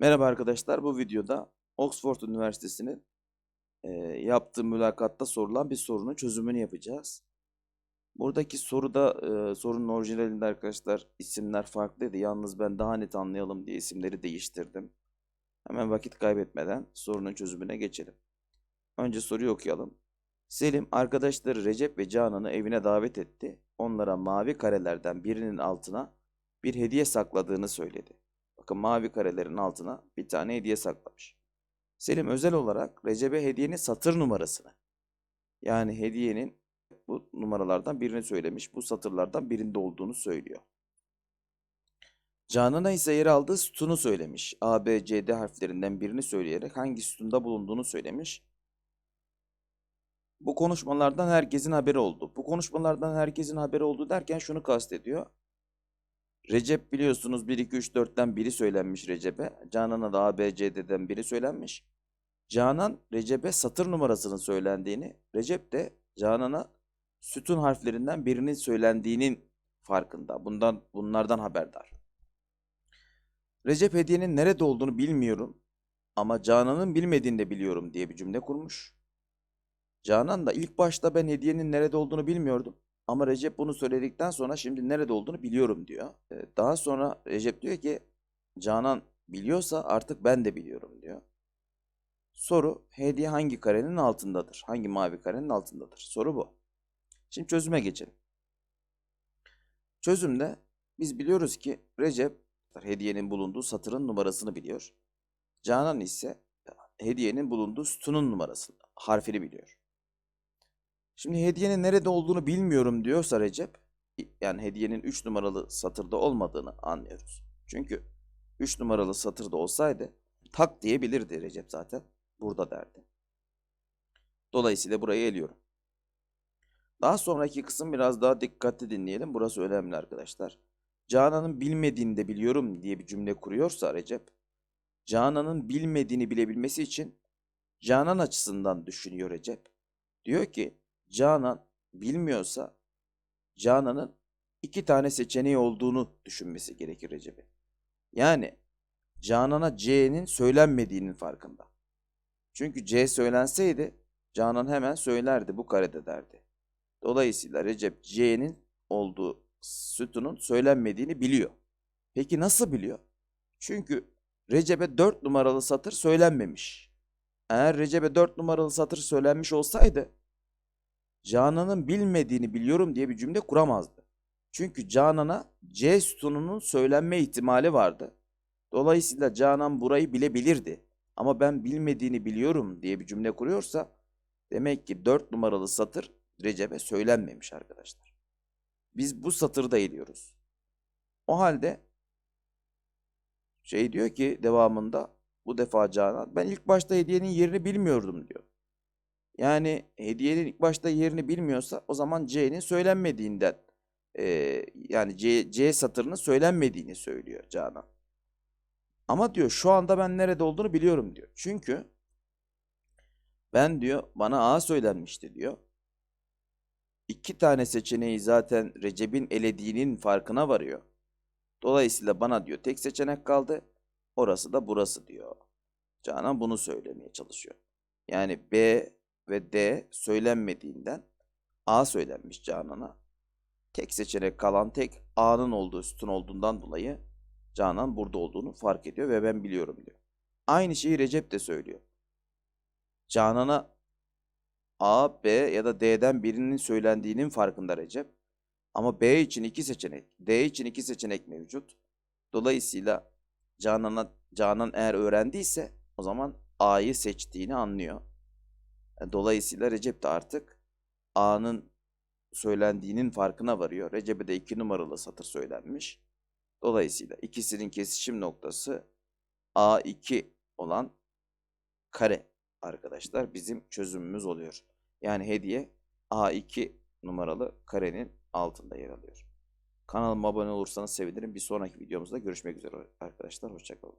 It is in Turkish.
Merhaba arkadaşlar, bu videoda Oxford Üniversitesi'nin eee, yaptığı mülakatta sorulan bir sorunun çözümünü yapacağız. Buradaki soruda eee, sorunun orijinalinde arkadaşlar isimler farklıydı. Yalnız ben daha net anlayalım diye isimleri değiştirdim. Hemen vakit kaybetmeden sorunun çözümüne geçelim. Önce soruyu okuyalım. Selim arkadaşları Recep ve Canan'ı evine davet etti. Onlara mavi karelerden birinin altına bir hediye sakladığını söyledi. Bakın mavi karelerin altına bir tane hediye saklamış. Selim özel olarak Recep'e hediyenin satır numarasını yani hediyenin bu numaralardan birini söylemiş. Bu satırlardan birinde olduğunu söylüyor. Canan'a ise yer aldığı sütunu söylemiş. A, B, C, D harflerinden birini söyleyerek hangi sütunda bulunduğunu söylemiş. Bu konuşmalardan herkesin haberi oldu. Bu konuşmalardan herkesin haberi oldu derken şunu kastediyor. Recep biliyorsunuz 1, 2, 3, 4'ten biri söylenmiş Recep'e. Canan'a da A, B, C, D'den biri söylenmiş. Canan Recep'e satır numarasının söylendiğini, Recep de Canan'a sütun harflerinden birinin söylendiğinin farkında. Bundan bunlardan haberdar. Recep hediyenin nerede olduğunu bilmiyorum ama Canan'ın bilmediğini de biliyorum diye bir cümle kurmuş. Canan da ilk başta ben hediyenin nerede olduğunu bilmiyordum. Ama Recep bunu söyledikten sonra şimdi nerede olduğunu biliyorum diyor. Ee, Daha sonra Recep diyor ki Canan biliyorsa artık ben de biliyorum diyor. Soru hediye hangi karenin altındadır? Hangi mavi karenin altındadır? Soru bu. Şimdi çözüme geçelim. Çözümde biz biliyoruz ki Recep hediyenin bulunduğu satırın numarasını biliyor. Canan ise hediyenin bulunduğu sütunun numarasını, harfini biliyor. Şimdi hediyenin nerede olduğunu bilmiyorum diyorsa Recep, yani hediyenin 3 numaralı satırda olmadığını anlıyoruz. Çünkü 3 numaralı satırda olsaydı tak diyebilirdi Recep zaten. Burada derdi. Dolayısıyla burayı eliyorum. Daha sonraki kısım biraz daha dikkatli dinleyelim. Burası önemli arkadaşlar. Canan'ın bilmediğini de biliyorum diye bir cümle kuruyorsa Recep, Canan'ın bilmediğini bilebilmesi için Canan açısından düşünüyor Recep. Diyor ki Canan bilmiyorsa Canan'ın iki tane seçeneği olduğunu düşünmesi gerekir Recep'in. Yani Canan'a C'nin söylenmediğinin farkında. Çünkü C söylenseydi Canan hemen söylerdi bu karede derdi. Dolayısıyla Recep C'nin olduğu sütunun söylenmediğini biliyor. Peki nasıl biliyor? Çünkü Recep'e 4 numaralı satır söylenmemiş. Eğer Recep'e 4 numaralı satır söylenmiş olsaydı Canan'ın bilmediğini biliyorum diye bir cümle kuramazdı. Çünkü Canan'a C sütununun söylenme ihtimali vardı. Dolayısıyla Canan burayı bilebilirdi. Ama ben bilmediğini biliyorum diye bir cümle kuruyorsa demek ki 4 numaralı satır Recep'e söylenmemiş arkadaşlar. Biz bu satırda eliyoruz. O halde şey diyor ki devamında bu defa Canan ben ilk başta hediyenin yerini bilmiyordum diyor. Yani hediyenin ilk başta yerini bilmiyorsa o zaman C'nin söylenmediğinden eee, yani C, C satırının söylenmediğini söylüyor Canan. Ama diyor şu anda ben nerede olduğunu biliyorum diyor. Çünkü ben diyor bana A söylenmişti diyor. İki tane seçeneği zaten Recep'in elediğinin farkına varıyor. Dolayısıyla bana diyor tek seçenek kaldı. Orası da burası diyor. Canan bunu söylemeye çalışıyor. Yani B ve D söylenmediğinden A söylenmiş Canan'a. Tek seçenek kalan tek A'nın olduğu sütun olduğundan dolayı Canan burada olduğunu fark ediyor ve ben biliyorum diyor. Aynı şeyi Recep de söylüyor. Canan'a A, B ya da D'den birinin söylendiğinin farkında Recep. Ama B için iki seçenek, D için iki seçenek mevcut. Dolayısıyla Canan'a Canan eğer öğrendiyse o zaman A'yı seçtiğini anlıyor. Dolayısıyla Recep de artık A'nın söylendiğinin farkına varıyor. Recep'e de iki numaralı satır söylenmiş. Dolayısıyla ikisinin kesişim noktası A2 olan kare arkadaşlar bizim çözümümüz oluyor. Yani hediye A2 numaralı karenin altında yer alıyor. Kanalıma abone olursanız sevinirim. Bir sonraki videomuzda görüşmek üzere arkadaşlar. Hoşçakalın.